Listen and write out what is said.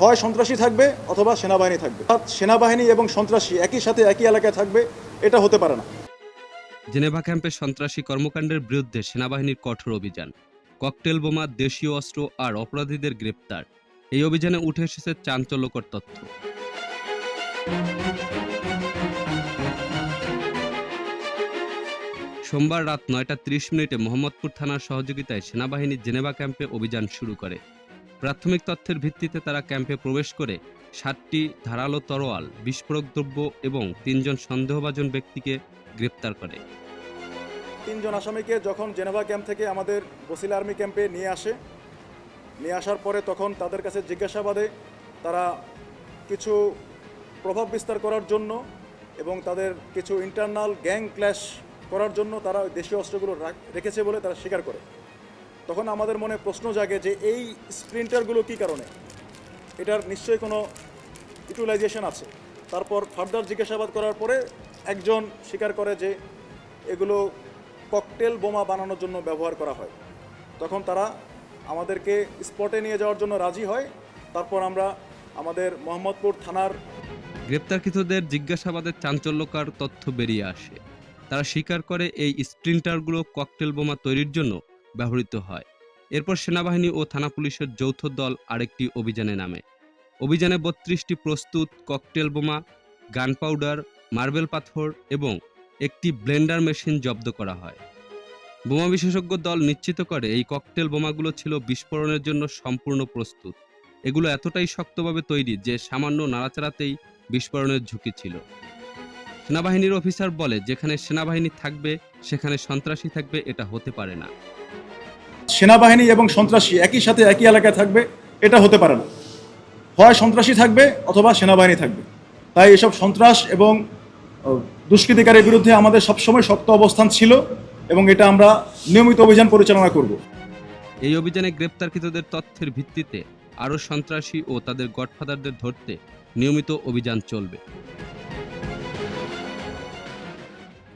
হয় সন্ত্রাসী থাকবে অথবা সেনাবাহিনী থাকবে। সেনাবাহিনী এবং সন্ত্রাসী একই সাথে একই এলাকায় থাকবে, এটা হতে পারে না। জেনেভা ক্যাম্পে সন্ত্রাসী কর্মকাণ্ডের বিরুদ্ধে সেনাবাহিনীর কঠোর অভিযান। ককটেল বোমা, দেশীয় অস্ত্র আর অপরাধীদের গ্রেপ্তার। এই অভিযানে উঠে এসেছে চাঞ্চল্যকর তথ্য। সোমবার রাত নয়টা ত্রিশ মিনিটে মোহাম্মদপুর থানার সহযোগিতায় সেনাবাহিনী জেনেভা ক্যাম্পে অভিযান শুরু করে। প্রাথমিক তথ্যের ভিত্তিতে তারা ক্যাম্পে প্রবেশ করে সাতটি ধারালো তরোয়াল, বিস্ফোরক দ্রব্য এবং তিনজন সন্দেহভাজন ব্যক্তিকে গ্রেপ্তার করে। তিনজন আসামিকে যখন জেনেভা ক্যাম্প থেকে আমাদের বসিলা আর্মি ক্যাম্পে নিয়ে আসে, নিয়ে আসার পরে তখন তাদের কাছে জিজ্ঞাসাবাদে তারা কিছু প্রভাব বিস্তার করার জন্য এবং তাদের কিছু ইন্টারনাল গ্যাং ক্ল্যাশ করার জন্য তারা দেশীয় অস্ত্রগুলো রাখ- রেখেছে বলে তারা স্বীকার করে। তখন আমাদের মনে প্রশ্ন জাগে যে এই স্প্রিন্টারগুলো কী কারণে? এটার নিশ্চয়ই কোনো ইউটিলাইজেশন আছে। তারপর ফার্দার জিজ্ঞাসাবাদ করার পরে একজন স্বীকার করে যে এগুলো ককটেল বোমা বানানোর জন্য ব্যবহার করা হয়। তখন তারা আমাদেরকে স্পটে নিয়ে যাওয়ার জন্য রাজি হয়। তারপর আমরা আমাদের মোহাম্মদপুর থানার গ্রেপ্তারকৃতদের জিজ্ঞাসাবাদের চাঞ্চল্যকর তথ্য বেরিয়ে আসে। তারা স্বীকার করে এই স্প্রিন্টারগুলো ককটেল বোমা তৈরির জন্য ব্যবহৃত হয়। এরপর সেনাবাহিনী ও থানা পুলিশের যৌথ দল আরেকটি অভিযানে নামে। অভিযানে বত্রিশটি প্রস্তুত ককটেল বোমা, গান পাউডার, মার্বেল পাথর এবং একটি ব্লেন্ডার মেশিন জব্দ করা হয়। বোমা বিশেষজ্ঞ দল নিশ্চিত করে এই ককটেল বোমাগুলো ছিল বিস্ফোরণের জন্য সম্পূর্ণ প্রস্তুত। এগুলো এতটাই শক্তভাবে তৈরি যে সামান্য নাড়াচাড়াতেই বিস্ফোরণের ঝুঁকি ছিল। সেনাবাহিনীর অফিসার বলে, যেখানে সেনাবাহিনী থাকবে, সেখানে সন্ত্রাসী থাকবে, এটা হতে পারে না। সেনাবাহিনী এবং সন্ত্রাসী একই সাথে একই এলাকায় থাকবে, এটা হতে পারে না। হয় সন্ত্রাসী থাকবে অথবা সেনাবাহিনী থাকবে। তাই এসব সন্ত্রাস এবং দুষ্কৃতিকারীর বিরুদ্ধে আমাদের সবসময় শক্ত অবস্থান ছিল এবং এটা আমরা নিয়মিত অভিযান পরিচালনা করব। এই অভিযানে গ্রেপ্তারকৃতদের তথ্যের ভিত্তিতে আরও সন্ত্রাসী ও তাদের গডফাদারদের ধরতে নিয়মিত অভিযান চলবে।